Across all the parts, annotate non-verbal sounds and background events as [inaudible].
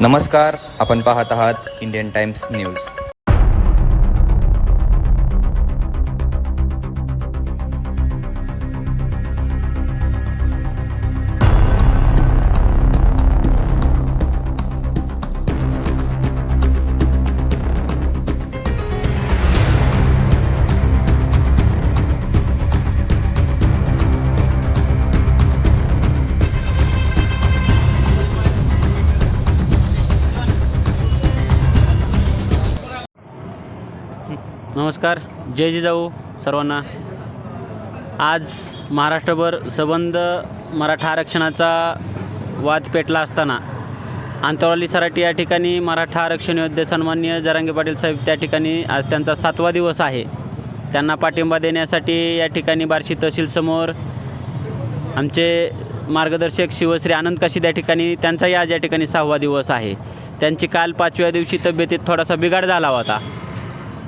नमस्कार आपण पाहत आहात इंडियन टाइम्स न्यूज नमस्कार जय जिजाऊ सर्वांना. आज महाराष्ट्रभर सबंध मराठा आरक्षणाचा वाद पेटला असताना आंतरवाली सराटी या ठिकाणी मराठा आरक्षण योद्धे सन्मान्य जरांगे पाटील साहेब त्या ठिकाणी आज त्यांचा सातवा दिवस आहे. त्यांना पाठिंबा देण्यासाठी या ठिकाणी बार्शी तहसीलसमोर आमचे मार्गदर्शक शिवश्री आनंद काशीद या ठिकाणी त्यांचाही आज या ठिकाणी सहावा दिवस आहे. त्यांची काल पाचव्या दिवशी तब्येतीत थोडासा बिघाड झाला होता.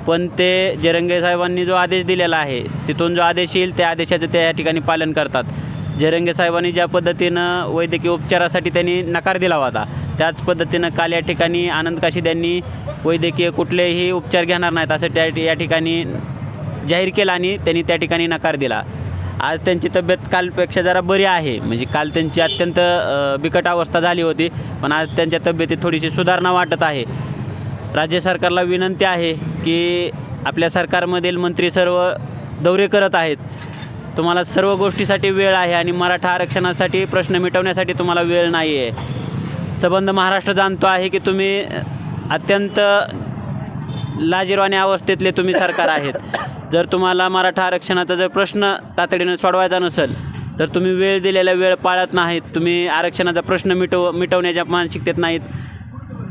पण ते जरंगे साहेबांनी जो आदेश दिलेला आहे तिथून जो आदेश येईल त्या आदेशाचं ते या ठिकाणी पालन करतात. जरंगे साहेबांनी ज्या पद्धतीनं वैद्यकीय उपचारासाठी त्यांनी नकार दिला होता त्याच पद्धतीनं काल या ठिकाणी आनंद काशीद यांनी वैद्यकीय कुठलेही उपचार घेणार नाहीत असं त्या या ठिकाणी जाहीर केला आणि त्यांनी त्या ठिकाणी नकार दिला. आज त्यांची तब्येत कालपेक्षा जरा बरी आहे. म्हणजे काल त्यांची अत्यंत बिकट अवस्था झाली होती पण आज त्यांच्या तब्येतीत थोडीशी सुधारणा वाटत आहे. राज्य सरकारला विनंती आहे की आपल्या सरकारमधील मंत्री सर्व दौरे करत आहेत. तुम्हाला सर्व गोष्टीसाठी वेळ आहे आणि मराठा आरक्षणासाठी प्रश्न मिटवण्यासाठी तुम्हाला वेळ नाही आहे. संबंध महाराष्ट्र जाणतो आहे की तुम्ही अत्यंत लाजिरवाणी अवस्थेतले तुम्ही सरकार आहेत. जर तुम्हाला मराठा आरक्षणाचा जर प्रश्न तातडीने सोडवायचा नसेल तर तुम्ही वेळ दिलेला वेळ पाळत नाहीत. तुम्ही आरक्षणाचा प्रश्न मिटव मिटवण्याच्या मानसिकतेत नाहीत.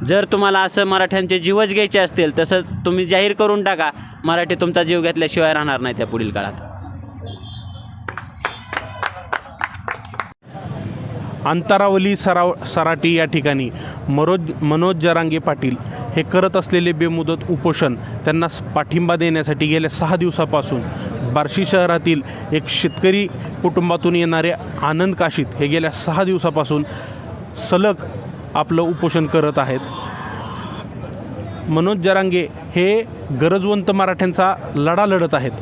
जर तुम्हाला असं मराठ्यांचे जीवच घ्यायचे असतील तसं तुम्ही जाहीर करून टाका. मराठी तुमचा जीव घेतल्याशिवाय राहणार नाही त्या पुढील काळात. अंतरावली सराव सराटी या ठिकाणी मरोज मनोज जरांगे पाटील हे करत असलेले बेमुदत उपोषण त्यांना पाठिंबा देण्यासाठी गेल्या सहा दिवसापासून बार्शी शहरातील एक शेतकरी कुटुंबातून येणारे आनंद काशीत हे गेल्या सहा दिवसापासून सलग आपलं उपोषण करत आहेत. मनोज जरांगे हे गरजवंत मराठ्यांचा लढा लढत आहेत.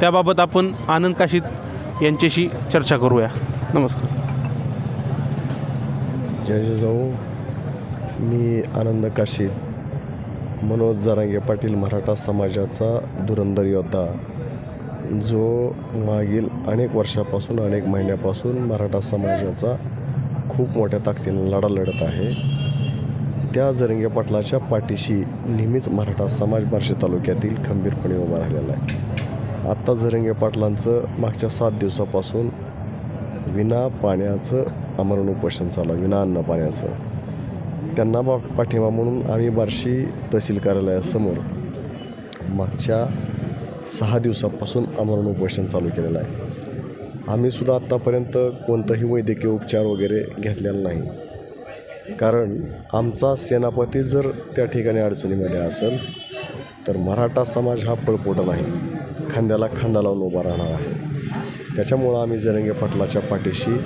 त्याबाबत आपण आनंद काशीत यांच्याशी चर्चा करूया. नमस्कार. जय जिजाऊ. मी आनंद काशी मनोज जरांगे पाटील मराठा समाजाचा धुरंधर योद्धा जो मागील अनेक वर्षापासून अनेक महिन्यापासून मराठा समाजाचा खूप मोठ्या ताकदीनं लढा लढत आहे. त्या जरंगे पाटलाच्या पाठीशी नेहमीच मराठा समाज बार्शी तालुक्यातील खंबीरपणे उभा राहिलेला आहे. आत्ता जरंगे पाटलांचं मागच्या सात दिवसापासून विना पाण्याचं आमरण उपोषण चालू विना अन्न पाण्याचं. त्यांना बा पाठिंबा म्हणून आम्ही बार्शी तहसील कार्यालयासमोर मागच्या सहा दिवसापासून आमरण उपोषण चालू केलेलं आहे. आम्हीसुद्धा आत्तापर्यंत कोणतंही वैद्यकीय उपचार वगैरे घेतलेला नाही. कारण आमचा सेनापती जर त्या ठिकाणी अडचणीमध्ये असेल तर मराठा समाज हा पळपोटा नाही. खांद्याला खांदा लावून उभा राहणार आहे. त्याच्यामुळं आम्ही जरंगे पाटलाच्या पाठीशी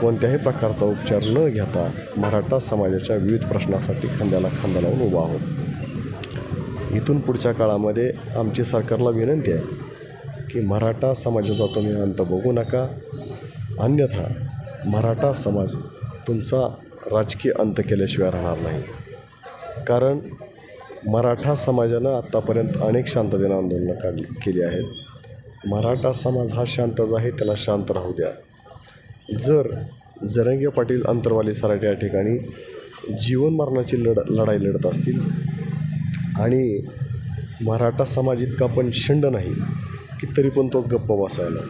कोणत्याही प्रकारचा उपचार न घेता मराठा समाजाच्या विविध प्रश्नासाठी खांद्याला खांदा लावून उभा आहोत. इथून पुढच्या काळामध्ये आमची सरकारला विनंती आहे की मराठा समाजाचा तुम्ही अंत बघू नका. अन्यथा मराठा समाज तुमचा राजकीय अंत केल्याशिवाय राहणार नाही. कारण मराठा समाजानं आत्तापर्यंत अनेक शांततेनं आंदोलनं काढली केली आहेत. मराठा समाज हा शांतच आहे त्याला शांत राहू द्या. जर जरंगे पाटील अंतरवाली सराटे या ठिकाणी जीवन मरणाची लढ लढाई लढत असतील आणि मराठा समाज इतका पण शंड नाही की तरी पण तो गप्प बसायला.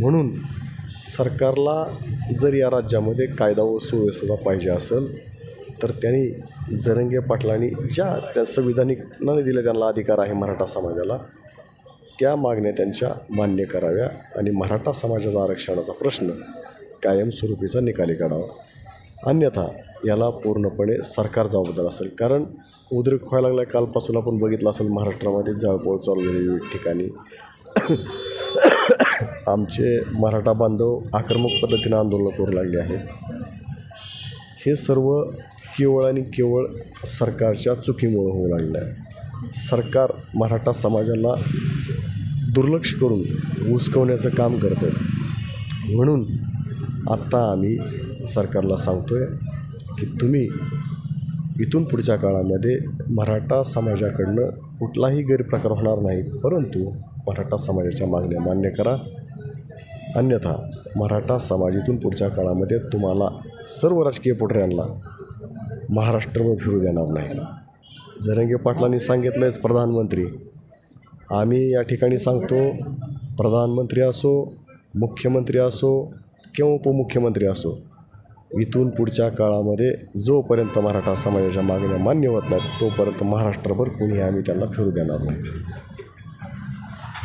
म्हणून सरकारला जर या राज्यामध्ये कायदा व सुव्यवस्था पाहिजे असेल तर त्यांनी जरंगे पाटलांनी ज्या त्या संविधानिकाने दिले त्यांना अधिकार आहे मराठा समाजाला त्या मागण्या त्यांच्या मान्य कराव्या आणि मराठा समाजाचा आरक्षणाचा प्रश्न कायमस्वरूपीचा निकाली काढावा. अन्यथा याला पूर्णपणे सरकार जबाबदार असेल. कारण उद्रेक व्हायला लागला कालपासून आपण बघितलं असेल महाराष्ट्रामध्ये जळपोळ चालू झाली विविध ठिकाणी. [coughs] आमचे मराठा बांधव आक्रमक पद्धतीनं आंदोलन करू लागले आहेत. हे सर्व केवळ आणि केवळ सरकारच्या चुकीमुळं होऊ लागलं आहे सरकार मराठा समाजाला दुर्लक्ष करून हुसकवण्याचं काम करतं म्हणून आत्ता आम्ही सरकारला सांगतो आहे की तुम्ही इथून पुढच्या काळामध्ये मराठा समाजाकडनं कुठलाही गैरप्रकार होणार नाही परंतु मराठा समाजाच्या मागण्या मान्य करा. अन्यथा मराठा समाज इथून पुढच्या काळामध्ये तुम्हाला सर्व राजकीय पुढऱ्यांना महाराष्ट्रभर फिरू देणार नाही. जरंगे पाटलांनी सांगितलंच प्रधानमंत्री आम्ही या ठिकाणी सांगतो प्रधानमंत्री असो मुख्यमंत्री असो किंवा उपमुख्यमंत्री असो इथून पुढच्या काळामध्ये जोपर्यंत मराठा समाजाच्या मागण्या मान्य होत नाहीत तोपर्यंत महाराष्ट्रभर कोणी आम्ही त्यांना फिरू देणार नाही.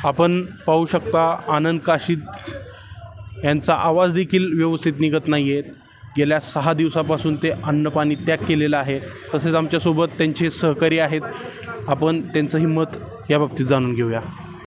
आपण पाहू शकता आनंद काशीद यांचा आवाज देखील व्यवस्थित निघत नाही आहेत गेल्या सहा दिवसापासून ते अन्नपाणी त्याग केलेलं आहे. तसेच आमच्यासोबत त्यांचे सहकारी आहेत. आपण त्यांचंही मत याबाबतीत जाणून घेऊया.